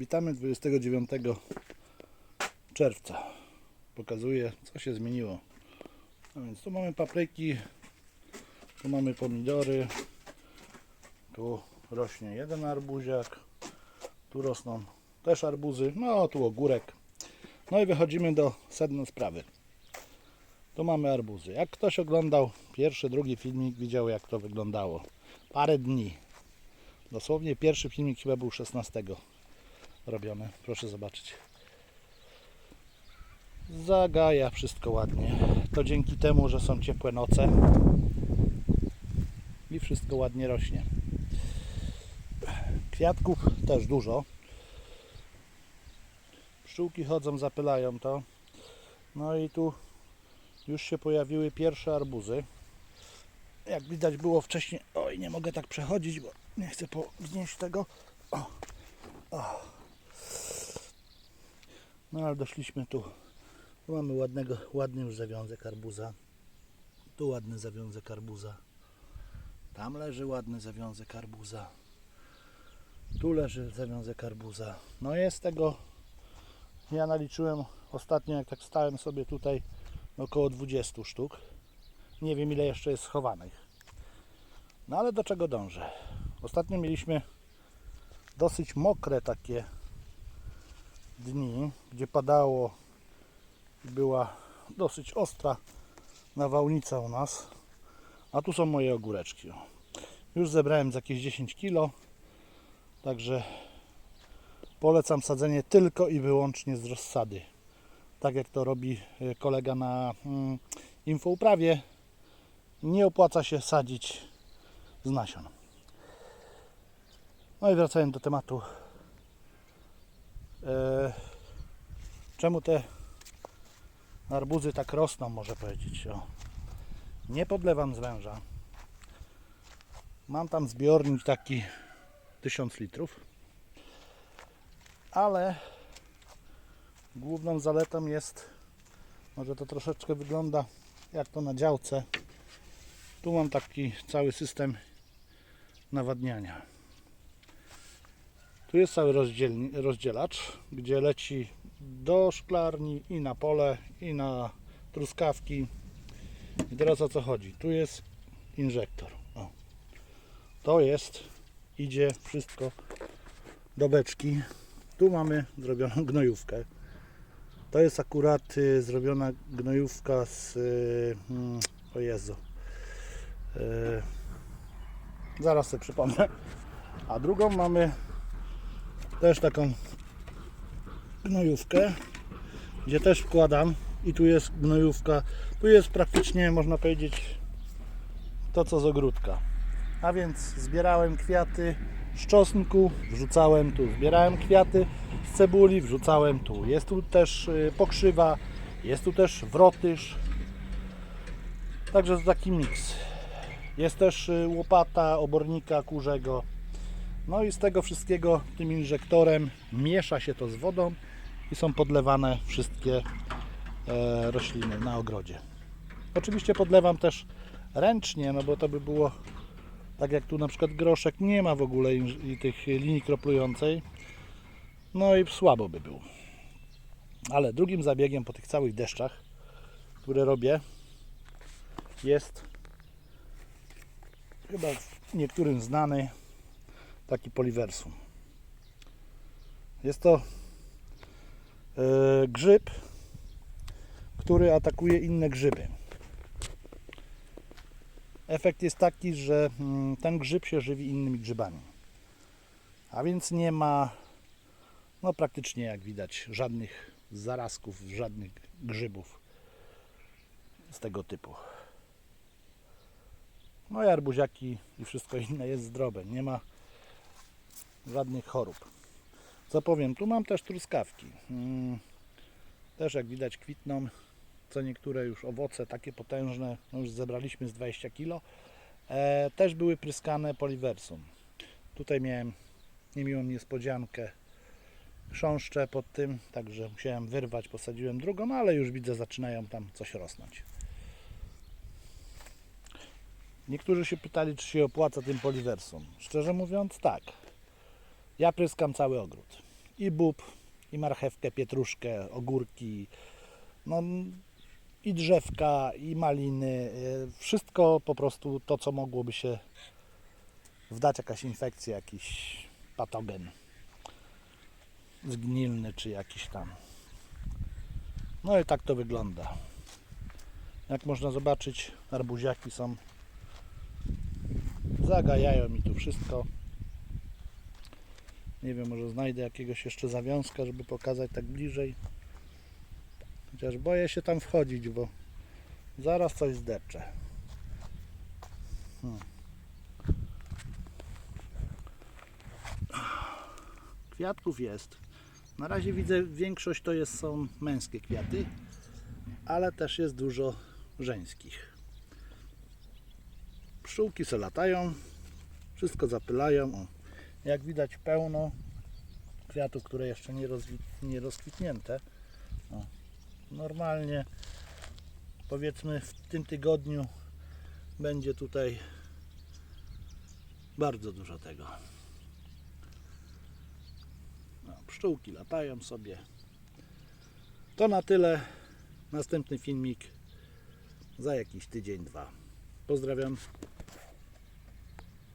Witamy 29 czerwca. Pokazuję, co się zmieniło. No więc tu mamy papryki, tu mamy pomidory, tu rośnie jeden arbuziak, tu rosną też arbuzy, no tu ogórek. No i wychodzimy do sedna sprawy. Tu mamy arbuzy. Jak ktoś oglądał pierwszy, drugi filmik, widział jak to wyglądało. Parę dni. Dosłownie pierwszy filmik chyba był 16 robiony. Proszę zobaczyć. Zagaja wszystko ładnie. To dzięki temu, że są ciepłe noce i wszystko ładnie rośnie. Kwiatków też dużo. Pszczółki chodzą, zapylają to. No i tu już się pojawiły pierwsze arbuzy. Jak widać było wcześniej. Oj, nie mogę tak przechodzić, bo nie chcę powznieść tego. O. O. No ale doszliśmy tu. Tu mamy ładnego, ładny już zawiązek arbuza. Tu ładny zawiązek arbuza. Tam leży ładny zawiązek arbuza. Tu leży zawiązek arbuza. No jest tego. Ja naliczyłem ostatnio, jak tak stałem sobie tutaj, około 20 sztuk. Nie wiem ile jeszcze jest schowanych. No ale do czego dążę? Ostatnio mieliśmy dosyć mokre takie dni, gdzie padało i była dosyć ostra nawałnica u nas. A tu są moje ogóreczki. Już zebrałem z jakieś 10 kg. Także polecam sadzenie tylko i wyłącznie z rozsady. Tak jak to robi e, kolega na mm, infouprawie. Nie opłaca się sadzić z nasion. No i wracając do tematu. E, czemu te arbuzy tak rosną, może powiedzieć. O. Nie podlewam z węża. Mam tam zbiornik taki 1000 litrów. Ale główną zaletą jest, może to troszeczkę wygląda jak to na działce. Tu mam taki cały system nawadniania. Tu jest cały rozdzielacz, gdzie leci do szklarni i na pole, i na truskawki. I teraz o co chodzi? Tu jest inżektor. O. To jest, idzie wszystko do beczki. Tu mamy zrobioną gnojówkę. To jest akurat y, zrobiona gnojówka z. Y, mm, o Jezu. Y, zaraz sobie przypomnę. A drugą mamy też taką gnojówkę, gdzie też wkładam i tu jest gnojówka. Tu jest praktycznie, można powiedzieć, to co z ogródka. A więc zbierałem kwiaty z czosnku, wrzucałem tu. Zbierałem kwiaty z cebuli, wrzucałem tu. Jest tu też y, pokrzywa, jest tu też wrotyż. Także to taki miks. Jest też y, łopata obornika kurzego. No i z tego wszystkiego tym inżektorem miesza się to z wodą i są podlewane wszystkie e, rośliny na ogrodzie. Oczywiście podlewam też ręcznie, no bo to by było tak jak tu na przykład groszek nie ma w ogóle i tych linii kroplującej. No i słabo by był. Ale drugim zabiegiem po tych całych deszczach, które robię, jest chyba niektórym znany taki poliversum. Jest to e, grzyb, który atakuje inne grzyby. Efekt jest taki, że mm, ten grzyb się żywi innymi grzybami. A więc nie ma, no praktycznie jak widać, żadnych zarazków, żadnych grzybów z tego typu. No i arbuziaki i wszystko inne jest zdrowe. Nie ma żadnych chorób. Co powiem, tu mam też truskawki. Mm, Też jak widać kwitną. Co niektóre już owoce takie potężne, no już zebraliśmy z 20 kg. E, też były pryskane poliversum. Tutaj miałem niemiłą niespodziankę chrząszcze pod tym, także musiałem wyrwać, posadziłem drugą, no ale już widzę zaczynają tam coś rosnąć. Niektórzy się pytali, czy się opłaca tym poliversum. Szczerze mówiąc, tak. Ja pryskam cały ogród. i bób, i marchewkę, pietruszkę, ogórki, no i drzewka, i maliny, y, wszystko po prostu to, co mogłoby się wdać jakaś infekcja, jakiś patogen zgnilny czy jakiś tam. No i tak to wygląda. Jak można zobaczyć, arbuziaki są zagajają mi tu wszystko. Nie wiem, może znajdę jakiegoś jeszcze zawiązka, żeby pokazać tak bliżej. Chociaż boję się tam wchodzić, bo zaraz coś zdepczę. Hmm. Kwiatków jest. Na razie widzę, większość to jest, są męskie kwiaty, ale też jest dużo żeńskich. Pszczółki se latają, wszystko zapylają. O, jak widać pełno kwiatów, które jeszcze nie, nie rozkwitnięte. O, normalnie powiedzmy w tym tygodniu będzie tutaj bardzo dużo tego. No, pszczółki latają sobie. To na tyle. Następny filmik za jakiś tydzień, dwa. Pozdrawiam.